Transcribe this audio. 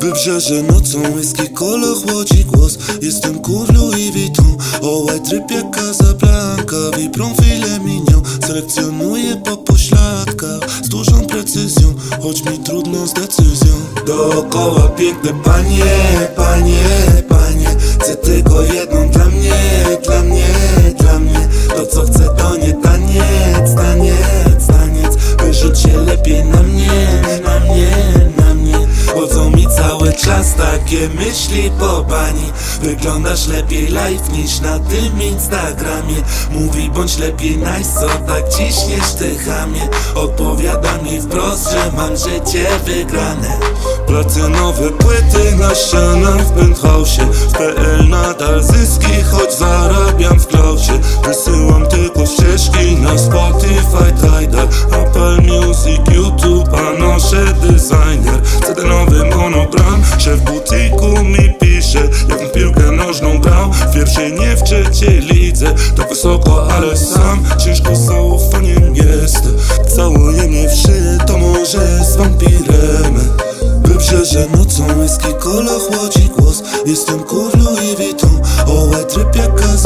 Wybrzeże nocą, whisky kolo chłodzi głos. Jestem cool Louis Vuitton O white trip jak Casablanca Wiprą filet mignon Selekcjonuję po pośladkach. Z dużą precyzją Choć mi trudno z decyzją. Dookoła piękne panie, panie, panie. Chcę tylko jedną dla czas takie myśli po bani Wyglądasz lepiej live niż na tym Instagramie. Mówi bądź lepiej nice, co tak ciśniesz ty chamie Odpowiada mi wprost, że mam życie wygrane. Platynowe płyty na ścianach w penthouse'ie W PL nadal zyski, choć zarabiam w klausie. Wysyłam tylko ścieżki na Spotify, Tidal pisze designer. Chcę ten nowy monobram. Szef butiku mi pisze Jakbym piłkę nożną brał. W pierwszej, nie w trzeciej lidze. Tak wysoko, ale sam Ciężko zaufaniem jest. Całuje mnie wszy To może z wampirem. Wybrzeże nocą Whisky, kola, chłodzi głos. Jestem kurlu i witą. Ołe tryb jak kaz